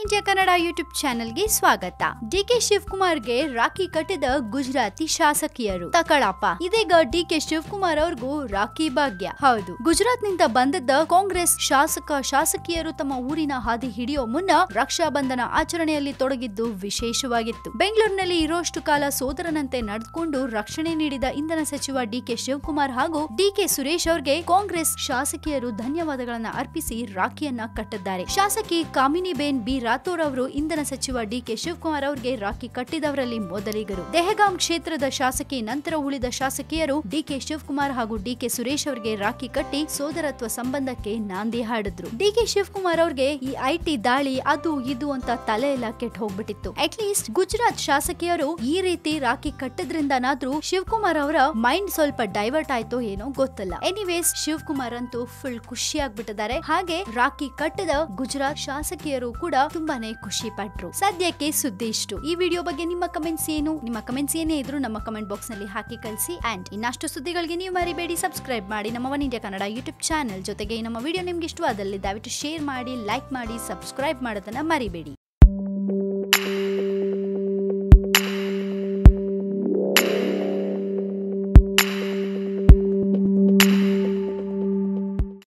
India Kannada YouTube ಚಾನೆಲ್ಗೆ ಸ್ವಾಗತ. DK ಶಿವಕುಮಾರ್ಗೆ rakhi ಕಟ್ಟಿದ ಗುಜರಾತಿ ಶಾಸಕಿಯರು ತಕಳಾಪ ಇದೀಗ ಡಿಕೆ ಶಿವಕುಮಾರ್ ಅವ್ರಿಗೂ ರಾಖಿ ಭಾಗ್ಯ. ಹೌದು ಗುಜರಾತ್ನಿಂದ ಬಂದದ್ದ ಕಾಂಗ್ರೆಸ್ ಶಾಸಕ ಶಾಸಕಿಯರು ತಮ್ಮ ಊರಿನ ಹಾದಿ ಹಿಡಿಯೋ ಮುನ್ನ ರಕ್ಷಾ ಬಂಧನ ಆಚರಣೆಯಲ್ಲಿ ತೊಡಗಿದ್ದು ವಿಶೇಷವಾಗಿತ್ತು. ಬೆಂಗಳೂರಿನಲ್ಲಿ ಇರೋಷ್ಟು ಕಾಲ ಸೋದರನಂತೆ ನಡೆದುಕೊಂಡು ರಕ್ಷಣೆ ನೀಡಿದ ಇಂಧನ ಸಚಿವ ಡಿಕೆ ಶಿವಕುಮಾರ್ ಹಾಗೂ ಡಿಕೆ ಸುರೇಶ್ ಅವರಿಗೆ ಕಾಂಗ್ರೆಸ್ ಶಾಸಕಿಯರು ಧನ್ಯವಾದಗಳನ್ನ ಅರ್ಪಿಸಿ ರಾಖಿಯನ್ನ ಕಟ್ಟಿದ್ದಾರೆ. ಶಾಸಕಿ ಕಾಮಿನಿಬೇನ್ ಬಿ. ರಾಥೋರ್ ಅವರು ಇಂಧನ ಸಚಿವ ಡಿಕೆ ಶಿವಕುಮಾರ್ ಅವರಿಗೆ ರಾಖಿ ಕಟ್ಟಿದವರಲ್ಲಿ ಮೊದಲಿಗರು. ದೆಹಗಾಂ ಕ್ಷೇತ್ರದ ಶಾಸಕಿ, ನಂತರ ಉಳಿದ ಶಾಸಕಿಯರು ಡಿಕೆ ಶಿವಕುಮಾರ್ ಹಾಗೂ ಡಿಕೆ ಸುರೇಶ್ ಅವರಿಗೆ ರಾಖಿ ಕಟ್ಟಿ ಸೋದರತ್ವ ಸಂಬಂಧಕ್ಕೆ ನಾಂದಿ ಹಾಡಿದ್ರು. ಡಿಕೆ ಶಿವಕುಮಾರ್ ಅವ್ರಿಗೆ ಈ ಐಟಿ ದಾಳಿ ಅದು ಇದು ಅಂತ ತಲೆ ಎಲ್ಲ ಕೆಟ್ಟ ಹೋಗ್ಬಿಟ್ಟಿತ್ತು. ಅಟ್ಲೀಸ್ಟ್ ಗುಜರಾತ್ ಶಾಸಕಿಯರು ಈ ರೀತಿ ರಾಖಿ ಕಟ್ಟಿದ್ರಿಂದನಾದ್ರೂ ಶಿವಕುಮಾರ್ ಅವರ ಮೈಂಡ್ ಸ್ವಲ್ಪ ಡೈವರ್ಟ್ ಆಯ್ತೋ ಏನೋ ಗೊತ್ತಲ್ಲ. ಎನಿವೇಸ್ ಶಿವಕುಮಾರ್ ಅಂತೂ ಫುಲ್ ಖುಷಿ ಆಗ್ಬಿಟ್ಟಿದ್ದಾರೆ. ಹಾಗೆ ರಾಖಿ ಕಟ್ಟದ ಗುಜರಾತ್ ಶಾಸಕಿಯರು ಕೂಡ ತುಂಬಾನೇ ಖುಷಿ ಪಟ್ರು. ಸದ್ಯಕ್ಕೆ ಸುದ್ದಿ ಇಷ್ಟು. ಈ ವಿಡಿಯೋ ಬಗ್ಗೆ ನಿಮ್ಮ ಕಮೆಂಟ್ಸ್ ಏನು? ನಿಮ್ಮ ಕಮೆಂಟ್ಸ್ ಏನೇ ಇದ್ರು ನಮ್ಮ ಕಮೆಂಟ್ ಬಾಕ್ಸ್ನಲ್ಲಿ ಹಾಕಿ ಕಳಿಸಿ. ಅಂಡ್ ಇನ್ನಷ್ಟು ಸುದ್ದಿಗಳಿಗೆ ನೀವು ಮರಿಬೇಡಿ. ಸಬ್ಸ್ಕ್ರೈಬ್ ಮಾಡಿ ನಮ್ಮ one India Kannada YouTube channel ಜೊತೆಗೆ ನಮ್ಮ ವಿಡಿಯೋ ನಿಮ್ಗೆ ಇಷ್ಟವಾದಲ್ಲಿ ದಯವಿಟ್ಟು ಶೇರ್ ಮಾಡಿ ಲೈಕ್ ಮಾಡಿ ಸಬ್ಸ್ಕ್ರೈಬ್ ಮಾಡೋದನ್ನ ಮರಿಬೇಡಿ.